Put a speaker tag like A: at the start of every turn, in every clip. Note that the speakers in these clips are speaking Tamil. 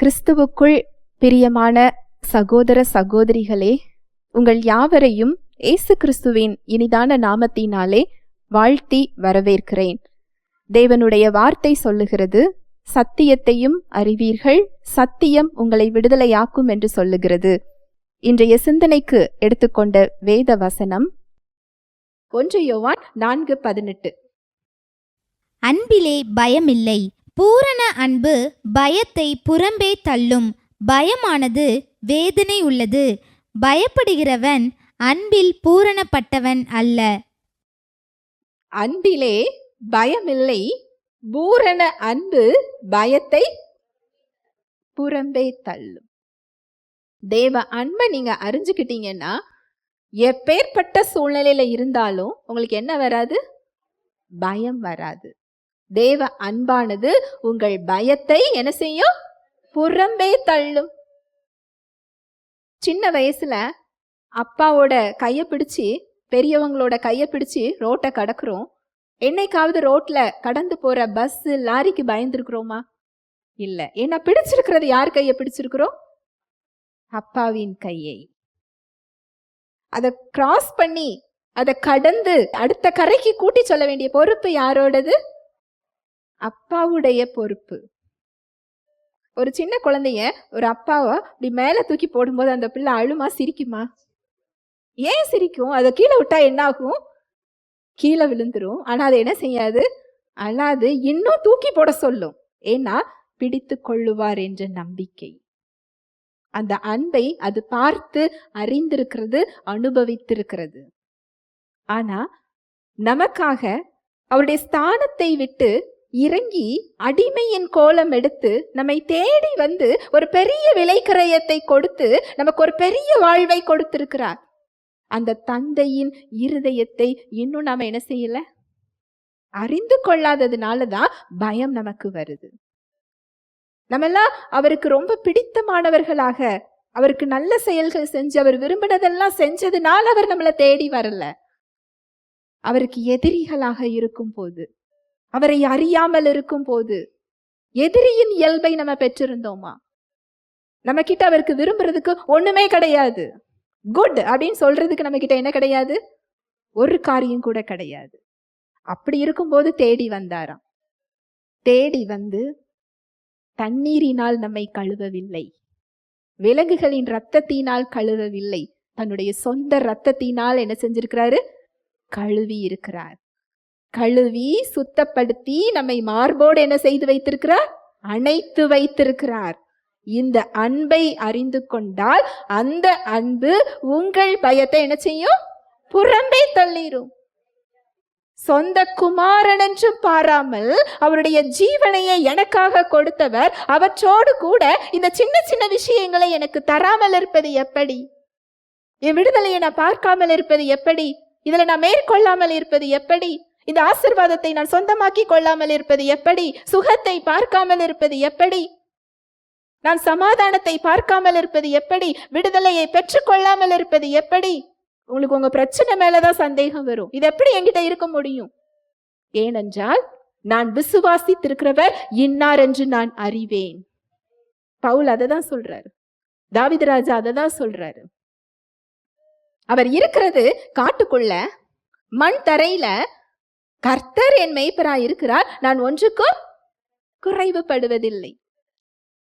A: கிறிஸ்துவுக்குள் பிரியமான சகோதர சகோதரிகளே உங்கள் யாவரையும் இயேசு கிறிஸ்துவின் இனிதான நாமத்தினாலே வாழ்த்தி வரவேற்கிறேன். தேவனுடைய வார்த்தை சொல்லுகிறது சத்தியத்தையும் அறிவீர்கள் சத்தியம் உங்களை விடுதலையாக்கும் என்று சொல்லுகிறது. இன்றைய சிந்தனைக்கு எடுத்துக்கொண்ட வேத வசனம் ஒன்று யோவான் நான்கு பதினெட்டு.
B: அன்பிலே பயமில்லை பூரண அன்பு பயத்தை புறம்பே தள்ளும். பயமானது வேதனை உள்ளது. பயப்படுகிறவன் அன்பில் பூரணப்பட்டவன் அல்ல.
A: அன்பிலே பயமில்லை. பூரண அன்பு பயத்தை புறம்பே தள்ளும். தேவ அன்பை நீங்க அறிஞ்சுக்கிட்டீங்கன்னா எப்பேற்பட்ட சூழ்நிலையில இருந்தாலும் உங்களுக்கு என்ன வராது? பயம் வராது. தேவ அன்பானது உங்கள் பயத்தை என்ன செய்யும்? புறம்பே தள்ளும். சின்ன வயசுல அப்பாவோட கையை பிடிச்சி பெரியவங்களோட கையை பிடிச்சி ரோட்டை கடக்குறோம். என்னைக்காவது ரோட்ல கடந்து போற பஸ் லாரிக்கு பயந்துருக்குறோமா? இல்ல. என்ன பிடிச்சிருக்கிறது? யார் கையை பிடிச்சிருக்கிறோம் அப்பாவின் கையை. அதை கிராஸ் பண்ணி அதை கடந்து அடுத்த கரைக்கு கூட்டி சொல்ல வேண்டிய பொறுப்பு யாரோடது? அப்பாவுடைய பொறுப்பு. ஒரு சின்ன குழந்தைய ஒரு அப்பாவை இப்படி மேலே தூக்கி போடும்போது அந்த பிள்ளை அழுமா சிரிக்குமா? ஏன் சிரிக்கும்? அதை கீழே விட்டா என்ன ஆகும் கீழே விழுந்துரும். ஆனால் அதை என்ன செய்யாது? அழாது இன்னும் தூக்கி போட சொல்லும். ஏன்னா பிடித்து கொள்ளுவார் என்ற நம்பிக்கை. அந்த அன்பை அது பார்த்து அறிந்திருக்கிறது அனுபவித்திருக்கிறது. ஆனா நமக்காக அவருடைய ஸ்தானத்தை விட்டு இறங்கி அடிமையின் கோலம் எடுத்து நம்மை தேடி வந்து ஒரு பெரிய விலைக்கரையத்தை கொடுத்து நமக்கு ஒரு பெரிய வாழ்வை கொடுத்திருக்கிறார். அந்த தந்தையின் இருதயத்தை இன்னும் நாம என்ன செய்யல? அறிந்து கொள்ளாததுனால தான் பயம் நமக்கு வருது. நம்மெல்லாம் அவருக்கு ரொம்ப பிடித்தமானவர்களாக அவருக்கு நல்ல செயல்கள் செஞ்சு அவர் விரும்பினதெல்லாம் செஞ்சதுனால அவர் நம்மளை தேடி வரல. அவருக்கு எதிரிகளாக இருக்கும் போது அவரை அறியாமல் இருக்கும் போது எதிரியின் இயல்பை நம்ம பெற்றிருந்தோமா? நம்ம கிட்ட அவருக்கு விரும்புறதுக்கு ஒண்ணுமே கிடையாது. குட் அப்படின்னு சொல்றதுக்கு நம்ம கிட்ட என்ன கிடையாது? ஒரு காரியம் கூட கிடையாது. அப்படி இருக்கும்போது தேடி வந்தாராம். தேடி வந்து தண்ணீரினால் நம்மை கழுவவில்லை. விலங்குகளின் ரத்தத்தினால் கழுவவில்லை. தன்னுடைய சொந்த ரத்தத்தினால் என்ன செஞ்சிருக்கிறாரு? கழுவி இருக்கிறார். கழுவி சுத்தப்படுத்தி நம்மை மார்போடு என்ன செய்து வைத்திருக்கிறார்? அணைத்து வைத்திருக்கிறார். இந்த அன்பை அறிந்து கொண்டால் அந்த அன்பு உங்கள் பயத்தை என்ன செய்யும்? புறம்பே தள்ளிரும். சொந்த குமாரன் என்றும் பாராமல் அவருடைய ஜீவனையை எனக்காக கொடுத்தவர் அவற்றோடு கூட இந்த சின்ன சின்ன விஷயங்களை எனக்கு தராமல் இருப்பது எப்படி? என் விடுதலையை நான் பார்க்காமல் இருப்பது எப்படி? இதுல நான் மேற்கொள்ளாமல் இருப்பது எப்படி? இந்த ஆசிர்வாதத்தை நான் சொந்தமாக்கி கொள்ளாமல் இருப்பது எப்படி? சுகத்தை பார்க்காமல் இருப்பது எப்படி? நான் சமாதானத்தை பார்க்காமல் இருப்பது எப்படி? விடுதலையை பெற்றுக்கொள்ளாமல் இருப்பது எப்படி? உங்களுக்கு உங்க பிரச்சனை மேலதான் சந்தேகம் வரும். இது எப்படி என்கிட்ட இருக்க முடியும்? ஏனென்றால் நான் விசுவாசித்திருக்கிறவர் இன்னார் என்று நான் அறிவேன். பவுல் அதை தான் சொல்றாரு. தாவிதராஜா அதை தான் சொல்றாரு. அவர் இருக்கிறது காட்டுக்குள்ள மண் தரையில கர்த்தர் என் மெய்ப்பராயிருக்கிறார் நான் ஒன்றுக்கும் குறைவுபடுவதில்லை.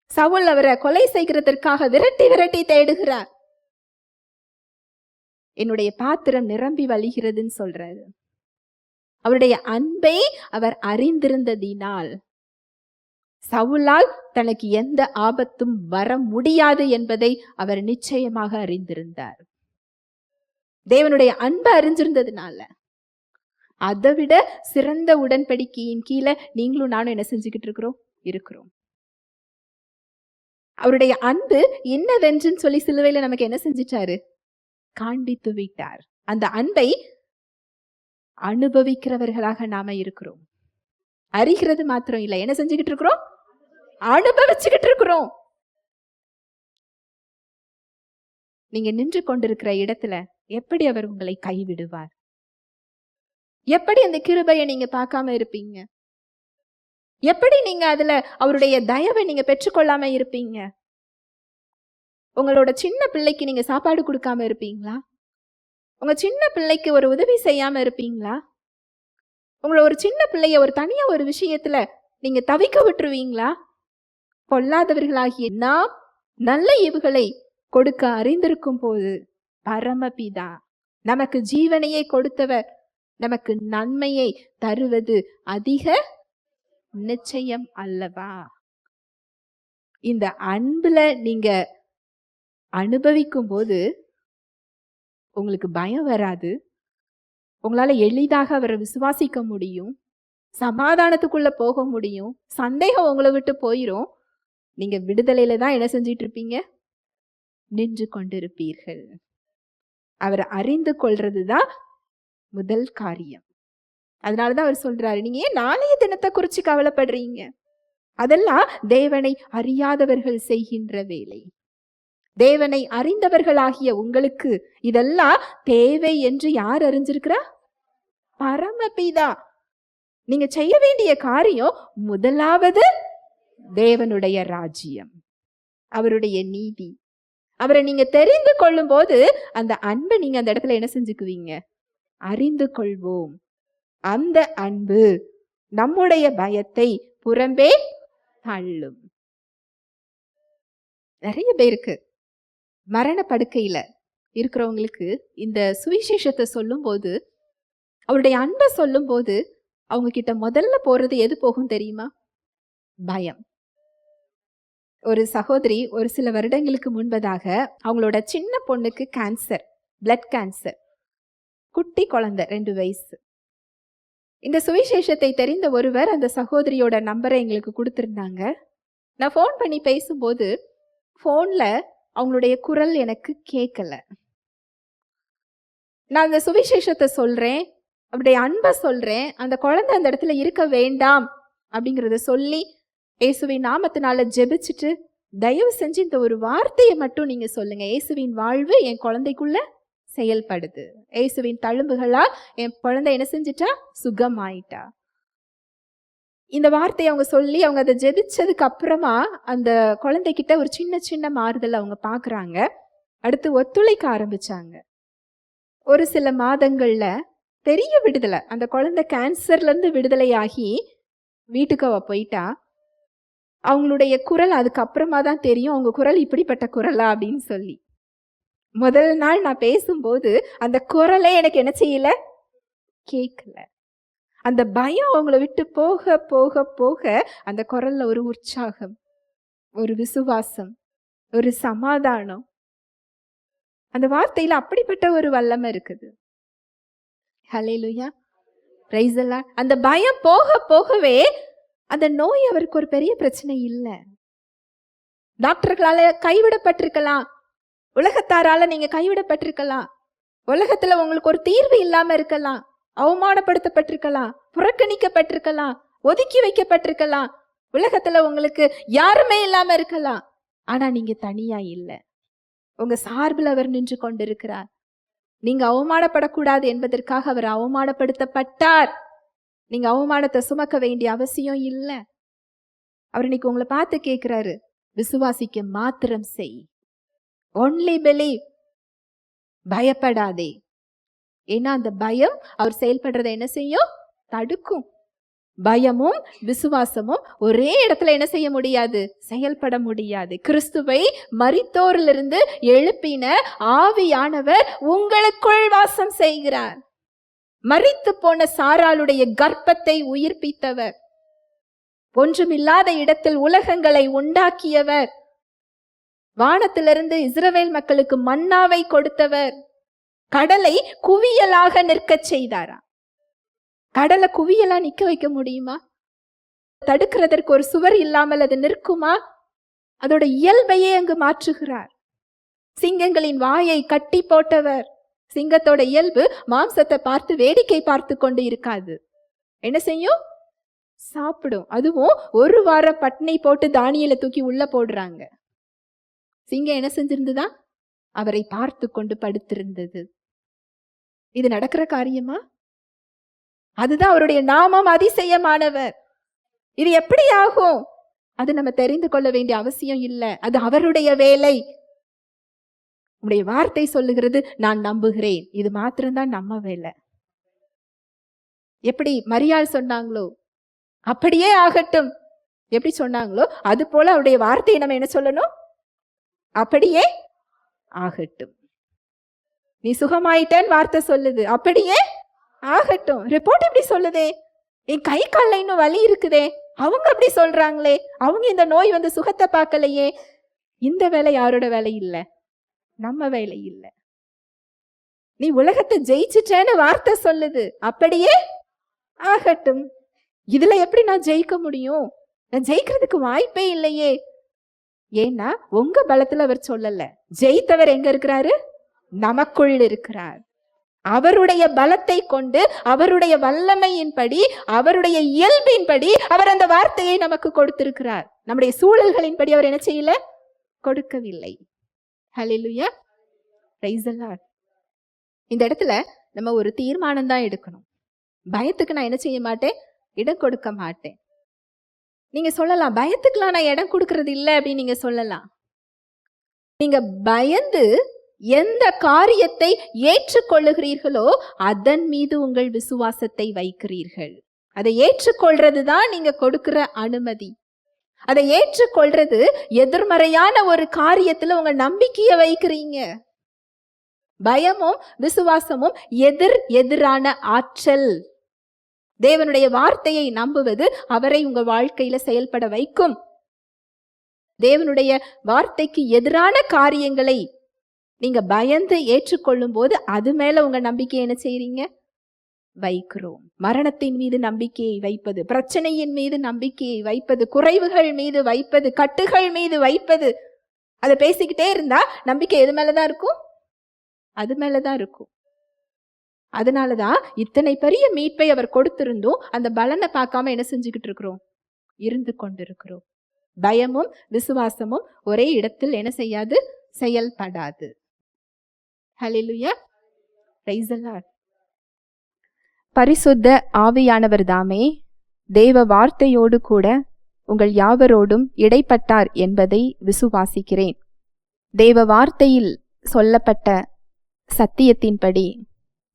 A: சவுல் அவரை கொலை செய்கிறதற்காக விரட்டி விரட்டி தேடுகிறார். என்னுடைய பாத்திரம் நிரம்பி வழிகிறதுன்னு சொல்றாரு. அவருடைய அன்பை அவர் அறிந்திருந்ததினால் சவுலால் தனக்கு எந்த ஆபத்தும் வர முடியாது என்பதை அவர் நிச்சயமாக அறிந்திருந்தார். தேவனுடைய அன்பை அறிஞ்சிருந்ததுனால. அதை விட சிறந்த உடன்படிக்கையின் கீழே நீங்களும் நானும் என்ன செஞ்சுக்கிட்டு இருக்கிறோம்? இருக்கிறோம். அவருடைய அன்பு என்னவென்றுன்னு சொல்லி சிலுவையில நமக்கு என்ன செஞ்சிட்டாரு? காண்பித்து விட்டார். அந்த அன்பை அனுபவிக்கிறவர்களாக நாம இருக்கிறோம். அறிகிறது மாத்திரம் இல்லை. என்ன செஞ்சுக்கிட்டு இருக்கிறோம்? அனுபவிச்சுக்கிட்டு இருக்கிறோம். நீங்க நின்று கொண்டிருக்கிற இடத்துல எப்படி அவர் உங்களை கைவிடுவார்? எப்படி அந்த கிருபையை நீங்க பார்க்காம இருப்பீங்க? எப்படி நீங்க அதுல அவருடைய தயவை நீங்க பெற்றுக்கொள்ளாம இருப்பீங்க? உங்களோட சின்ன பிள்ளைக்கு நீங்க சாப்பாடு கொடுக்காம இருப்பீங்களா? உங்க சின்ன பிள்ளைக்கு ஒரு உதவி செய்யாம இருப்பீங்களா? உங்களை ஒரு சின்ன பிள்ளைய ஒரு தனியா ஒரு விஷயத்துல நீங்க தவிக்க விட்டுருவீங்களா? பொல்லாதவர்களாகிய நாம் நல்ல ஈவுகளை கொடுக்க அறிந்திருக்கும் போது பரமபிதா நமக்கு ஜீவனையே கொடுத்தவர் நமக்கு நன்மையை தருவது அதிக நிச்சயம் அல்லவா? இந்த அன்புல நீங்க அனுபவிக்கும் போது உங்களுக்கு பயம் வராது. உங்களால எளிதாக அவரை விசுவாசிக்க முடியும். சமாதானத்துக்குள்ள போக முடியும். சந்தேகம் உங்களை விட்டு போயிரும். நீங்க விடுதலையில தான் என்ன செஞ்சிட்டு இருப்பீங்க? நின்று கொண்டிருப்பீர்கள். அவரை அறிந்து கொள்றது தான் முதல் காரியம். அதனாலதான் அவர் சொல்றாரு நீங்க ஏன் நாளைய தினத்தை குறிச்சு கவலைப்படுறீங்க? அதெல்லாம் தேவனை அறியாதவர்கள் செய்கின்ற வேலை. தேவனை அறிந்தவர்களாகிய உங்களுக்கு இதெல்லாம் தேவை என்று யார் அறிஞ்சிருக்கிறா? பரமபிதா நீங்க செய்ய வேண்டிய காரியம் முதலாவது தேவனுடைய ராஜ்யம் அவருடைய நீதி. அவரை நீங்க தெரிந்து கொள்ளும் போது அந்த அன்பை நீங்க அந்த இடத்துல என்ன செஞ்சுக்குவீங்க? அறிந்து கொள்வோம். அந்த அன்பு நம்முடைய பயத்தை புறம்பே தள்ளும். நிறைய பேருக்கு மரண படுக்கையில இருக்கிறவங்களுக்கு இந்த சுவிசேஷத்தை சொல்லும்போது அவருடைய அன்பை சொல்லும்போது அவங்க கிட்ட முதல்ல போறது எது போகும் தெரியுமா? பயம். ஒரு சகோதரி ஒரு சில வருடங்களுக்கு முன்பதாக அவங்களோட சின்ன பொண்ணுக்கு கேன்சர் பிளட் கேன்சர் குட்டி குழந்தை ரெண்டு வயசு. இந்த சுவிசேஷத்தை தெரிந்த ஒருவர் அந்த சகோதரியோட நம்பரை எங்களுக்கு கொடுத்துருந்தாங்க. நான் ஃபோன் பண்ணி பேசும்போது ஃபோனில் அவங்களுடைய குரல் எனக்கு கேட்கல. நான் அந்த சுவிசேஷத்தை சொல்கிறேன் அவருடைய அன்பை சொல்கிறேன் அந்த குழந்தை அந்த இடத்துல இருக்க வேண்டாம் அப்படிங்கிறத சொல்லி இயேசுவின் நாமத்தினால ஜெபிச்சுட்டு தயவு செஞ்சு இந்த ஒரு வார்த்தையை மட்டும் நீங்கள் சொல்லுங்கள் இயேசுவின் வாழ்வு என் குழந்தைக்குள்ள செயல்படுது. இயேசுவின் தழும்புகளால் என் குழந்தை என்ன செஞ்சிட்டா? சுகமாயிட்டா. இந்த வார்த்தையை அவங்க சொல்லி அவங்க அதை ஜெபிச்சதுக்கு அப்புறமா அந்த குழந்தைகிட்ட ஒரு சின்ன சின்ன மாறுதல் அவங்க பார்க்குறாங்க. அடுத்து ஒத்துழைக்க ஆரம்பிச்சாங்க. ஒரு சில மாதங்கள்ல பெரிய விடுதலை அந்த குழந்தை கேன்சர்ல இருந்து விடுதலையாகி வீட்டுக்கு அவ போயிட்டா. அவங்களுடைய குரல் அதுக்கப்புறமா தான் தெரியும் அவங்க குரல் இப்படிப்பட்ட குரலா? அப்படின்னு சொல்லி. முதல் நாள் நான் பேசும்போது அந்த குரலே எனக்கு என்ன செய்யல? கேட்கல அந்த பயம் அவங்கள விட்டு போக போக போக அந்த குரல்ல ஒரு உற்சாகம் ஒரு விசுவாசம் ஒரு சமாதானம். அந்த வார்த்தையில அப்படிப்பட்ட ஒரு வல்லமை இருக்குது. ஹலேலுயா பிரைஸ் அந்த பயம் போக போகவே அந்த நோய் அவருக்கு ஒரு பெரிய பிரச்சனை இல்லை. டாக்டர்களால கைவிடப்பட்டிருக்கலாம். உலகத்தாரால நீங்க கைவிடப்பட்டிருக்கலாம். உலகத்துல உங்களுக்கு ஒரு தீர்வு இல்லாம இருக்கலாம். அவமானப்படுத்தப்பட்டிருக்கலாம். புறக்கணிக்கப்பட்டிருக்கலாம். ஒதுக்கி வைக்கப்பட்டிருக்கலாம். உலகத்துல உங்களுக்கு யாருமே இல்லாம இருக்கலாம். ஆனா நீங்க தனியா இல்லை. உங்க சார்பில் அவர் நின்று கொண்டிருக்கிறார். நீங்க அவமானப்படக்கூடாது என்பதற்காக அவர் அவமானப்படுத்தப்பட்டார். நீங்க அவமானத்தை சுமக்க வேண்டிய அவசியம் இல்லை. அவர் இன்னைக்கு உங்களை பார்த்து கேட்கிறாரு விசுவாசிக்க மாத்திரம் செய். ஒன்லி பிலீவ் பயப்படாதே. ஏன்னா அந்த பயம் அவர் செயல்படுறதை என்ன செய்யும்? தடுக்கும். பயமும் விசுவாசமும் ஒரே இடத்துல என்ன செய்ய முடியாது? செயல்பட முடியாது. கிறிஸ்துவை மரித்தோரிலிருந்து எழுப்பின ஆவியானவர் உங்களுக்குள் வாசம் செய்கிறார். மறித்து போன சாராளுடைய கர்ப்பத்தை உயிர்ப்பித்தவர். ஒன்றுமில்லாத இடத்தில் உலகங்களை உண்டாக்கியவர். வானத்திலிருந்து இஸ்ரவேல் மக்களுக்கு மன்னாவை கொடுத்தவர். கடலை குவியலாக நிற்கச் செய்தாரா? கடலை குவியலா நிக்க வைக்க முடியுமா? தடுக்கிறதற்கு ஒரு சுவர் இல்லாமல் அது நிற்குமா? அதோட இயல்பையே அங்கு மாற்றுகிறார். சிங்கங்களின் வாயை கட்டி போட்டவர். சிங்கத்தோட இயல்பு மாம்சத்தை பார்த்து வேடிக்கை பார்த்து கொண்டு இருக்காது. என்ன செய்யும்? சாப்பிடும். அதுவும் ஒரு வாரம் பட்னி போட்டு தானியில தூக்கி உள்ள போடுறாங்க. சிங்கம் என்ன செஞ்சிருந்ததா? அவரை பார்த்து கொண்டு படுத்திருந்தது. இது நடக்கிற காரியமா? அதுதான் அவருடைய நாமம் அதிசயமானவர். இது எப்படி ஆகும் அது நம்ம தெரிந்து கொள்ள வேண்டிய அவசியம் இல்லை. அது அவருடைய வேலை. உடைய வார்த்தை சொல்லுகிறது நான் நம்புகிறேன். இது மாத்திரம்தான் நம்ம வேலை. எப்படி மரியாள் சொன்னாங்களோ? அப்படியே ஆகட்டும். எப்படி சொன்னாங்களோ? அது போல அவருடைய வார்த்தையை நம்ம என்ன சொல்லணும்? அப்படியே ஆகட்டும். நீ சுகமாயிட்டேன்னு வார்த்தை சொல்லுது. அப்படியே ஆகட்டும். ரிப்போர்ட் இப்படி சொல்லுதே. என் கை காலில் இன்னும் வலி இருக்குதே. அவங்க அப்படி சொல்றாங்களே. அவங்க இந்த நோய் வந்து சுகத்தை பார்க்கலையே. இந்த வேலை யாரோட வேலை இல்லை? நம்ம வேலை இல்லை. நீ உலகத்தை ஜெயிச்சுட்டேன்னு வார்த்தை சொல்லுது. அப்படியே ஆகட்டும். இதுல எப்படி நான் ஜெயிக்க முடியும்? நான் ஜெயிக்கிறதுக்கு வாய்ப்பே இல்லையே. ஏன்னா உங்க பலத்துல அவர் சொல்லல. ஜெயித்தவர் எங்க இருக்கிறாரு? நமக்குள் இருக்கிறார். அவருடைய பலத்தை கொண்டு அவருடைய வல்லமையின்படி அவருடைய இயல்பின்படி அவர் அந்த வார்த்தையை நமக்கு கொடுத்திருக்கிறார். நம்முடைய சூழல்களின்படி அவர் என்ன செய்யல? கொடுக்கவில்லை. ஹalleluya இந்த இடத்துல நம்ம ஒரு தீர்மானம் தான் எடுக்கணும். பயத்துக்கு நான் என்ன செய்ய மாட்டேன்? இடம் கொடுக்க மாட்டேன். நீங்கள் சொல்லலாம் பயத்துக்கெலாம் நான் இடம் கொடுக்கறது இல்லை அப்படின்னு நீங்கள் சொல்லலாம். நீங்கள் பயந்து எந்த காரியத்தை ஏற்றுக்கொள்ளுகிறீர்களோ அதன் மீது உங்கள் விசுவாசத்தை வைக்கிறீர்கள். அதை ஏற்றுக்கொள்றது தான் நீங்க கொடுக்கிற அனுமதி. அதை ஏற்றுக்கொள்றது எதிர்மறையான ஒரு காரியத்துல உங்க நம்பிக்கையை வைக்கிறீங்க. பயமும் விசுவாசமும் எதிர் எதிரான ஆற்றல். தேவனுடைய வார்த்தையை நம்புவது அவரை உங்க வாழ்க்கையில செயல்பட வைக்கும். தேவனுடைய வார்த்தைக்கு எதிரான காரியங்களை நீங்க பயந்து ஏற்றுக்கொள்ளும் போது அது மேல உங்க நம்பிக்கை என்ன செய்றீங்க? வைக்கிறோம். மரணத்தின் மீது நம்பிக்கையை வைப்பது பிரச்சனையின் மீது நம்பிக்கையை வைப்பது குறைவுகள் மீது வைப்பது கட்டுகள் மீது வைப்பது. அதை பேசிக்கிட்டே இருந்தா நம்பிக்கை எது மேலதான் இருக்கும்? அது மேலதான் இருக்கும். அதனால தான் இத்தனை பெரிய மீட்பை அவர் கொடுத்திருந்தும் அந்த பலனை பார்க்காம என்ன செஞ்சுக்கிட்டு இருக்கிறோம்? இருந்து கொண்டிருக்கிறோம். பயமும் விசுவாசமும் ஒரே இடத்தில் என்ன செய்யாது? செயல்படாது. ஹalleluya பரிசுத்த ஆவியானவர் தாமே தேவ வார்த்தையோடு கூட உங்கள் யாவரோடும் இடைப்பட்டார் என்பதை விசுவாசிக்கிறேன். தேவ வார்த்தையில் சொல்லப்பட்ட சத்தியத்தின்படி